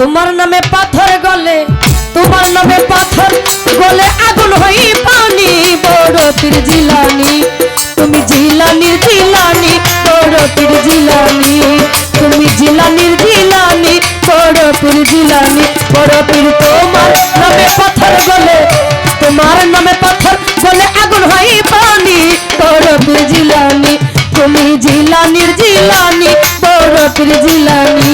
তোমার নামে পাথর গলে, তোমার নামে পাথর গলে আগুন হই পানি। বড় পীর জিলানি, তুমি জিলানির জিলানি, বড় পীর জিলানি, তুমি জিলানির জিলানি, বড় পীর জিলানি, বড় পীর তোমার নামে পাথর গলে, তোমার নামে পাথর গলে আগুন হই পানি। বড় পীর জিলানি, তুমি জিলানির জিলানি, বড় পীর জিলানি।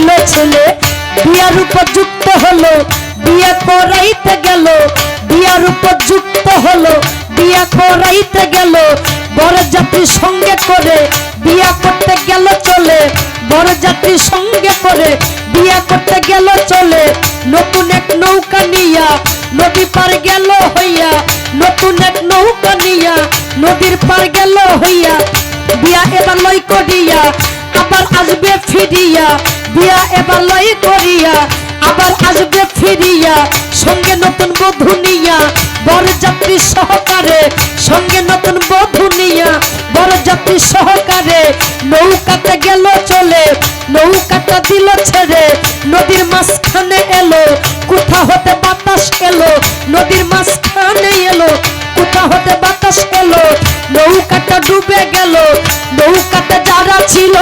ছেলে ছিল, বিয়ার উপযুক্ত হলো, বিয়ে করাইতে গেল, বিয়ার উপযুক্ত হলো, বিয়া করাইতে গেল বড় যাত্রী সঙ্গে করে বিয়া করতে গেল চলে বড় যাত্রী সঙ্গে করে বিয়া করতে গেল চলে, নতুন এক নৌকা নিয়া নদী পার গেল হইয়া, নতুন এক নৌকা নিয়া নদীর পার গেল হইয়া, বিয়া এবার লই করিয়া আবার আসবে ফিরিয়া বিয়া এবার লই করিয়া, আবার আসবে ফিরিয়া, সঙ্গে নতুন বধূ নিয়া। বড় যাত্রী সহকারে সঙ্গে নতুন বধূ নিয়া। বড় যাত্রী সহকারে নৌকাতে গেল চলে, নৌকাটা দিল ছেড়ে, নদীর মাঝখানে এলো, কোথা হতে বাতাস এলো? নদীর মাঝখানে এলো, কোথা হতে বাতাস এলো? নৌকাটা ডুবে গেল, নৌকাতে যারা ছিল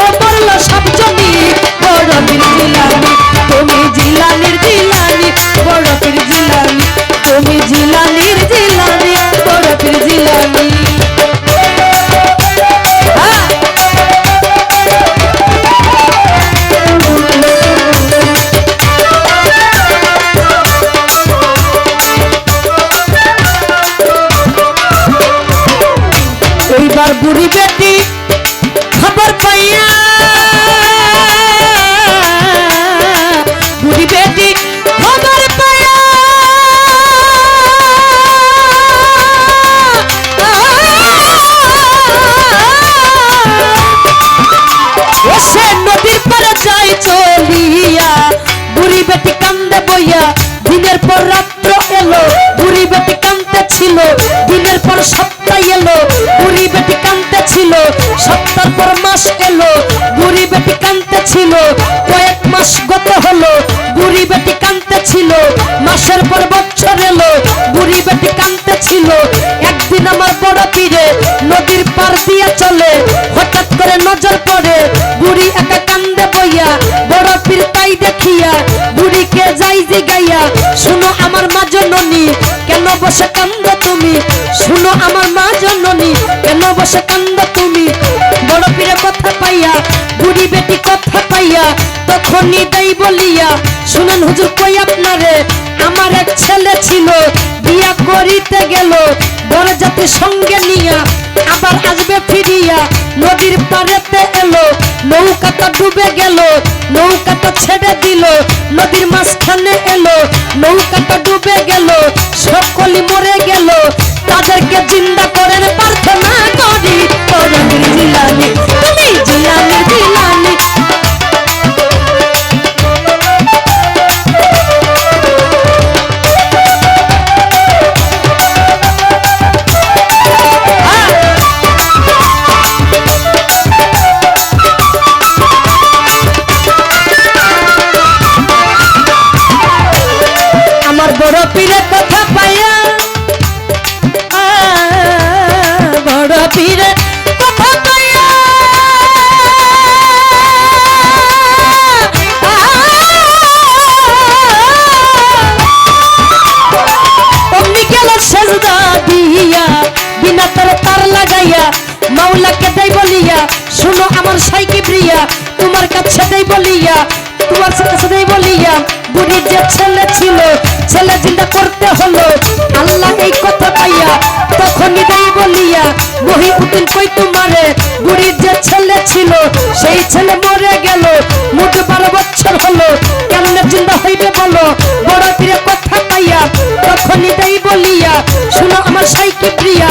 কান্দে দিনের পর রাত্র এলো, বুড়ি বেটি কান্দতে ছিল। দিনের পর সপ্তাহ এলো, বুড়ি বেটি কান্দতে ছিল। সপ্তাহ পর মাস এলো, বুড়ি বেটি কান্দতে ছিল। কয়েক মাস গত হলো, বুড়ি বেটি কান্দতে ছিল। মাসের পর বছর এলো, বুড়ি বেটি কান্দতে ছিল। একদিন আমার বড় পীরে নদীর পার দিয়ে চলে, হঠাৎ করে নজর পড়ে যাই যে গাইয়া, শুনো আমার মা জননী, কেন বসে কান্দ তুমি? শুনো আমার মা জননী, কেন বসে কান্দ তুমি? বড় পীরে কথা পাইয়া, বুড়ি বেটি কথা পাইয়া, তখনই দেই বলিয়া, শুনেন হুজুর কই আপনারে? আমার এক ছেলে ছিল, বিয়া করিতে গেল বড় জাতির সঙ্গে নিয়া, আবার ফিরিয়া নদীর পারেতে এলো, নৌকাটা ডুবে গেল, নৌকাটা ছেড়ে দিল, নদীর মাঝখানে এলো, নৌকাটা ডুবে গেল সকলি মরে গেল, তাদেরকে জিন্দা করেন প্রার্থনা লাগাইয়া মাওলাকে দেই বলিয়া, শুনো আমার সাইকি প্রিয়া, তোমার কাছে দেই বলিয়া, তোমার সাথে সাথে বলিয়া, বুড়ির যে ছেলে ছিল, ছেলে চিন্তা করতে হলো, আল্লাহ এই কথা পাইয়া তখনই দেই বলিয়া, মহিউদ্দিন কই তোমারে, বুড়ির যে ছেলে ছিল, সেই ছেলে মরে গেল, মোটে বারো বছর হলো, কেমনে চিন্তা হইবে বলো? বড় পীরে কথা পাইয়া তখনই দেই বলিয়া, শুনো আমার সাইকে প্রিয়া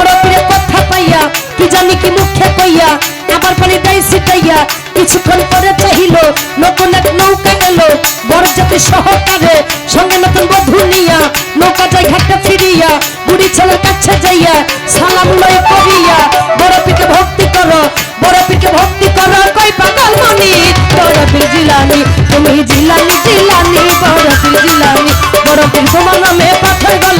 বড় পীরে কথা পাইয়া, কি জানি কি মুখে কইয়া আবার পানি দেই সিটাইয়া কিছুক্ষণ পরে চাহিল, নতুন এক নৌকা এলো বড় জাতি সহকারে সঙ্গে নতুন বধূ নিয়া, নৌকা যাই ঘাটে ফিরিয়া, বুড়ি ছেলের কাছে যাইয়া, সালাম লই করিয়া বড় পীরকে ভক্তি করো, বড় পীরকে ভক্তি করো কই পাগল মনি? বড় পীর জিলানি, তুমি জিলানি জিলানি, বড় পীর জিলানি, বড় পীর তোমার নামে পাথর গলে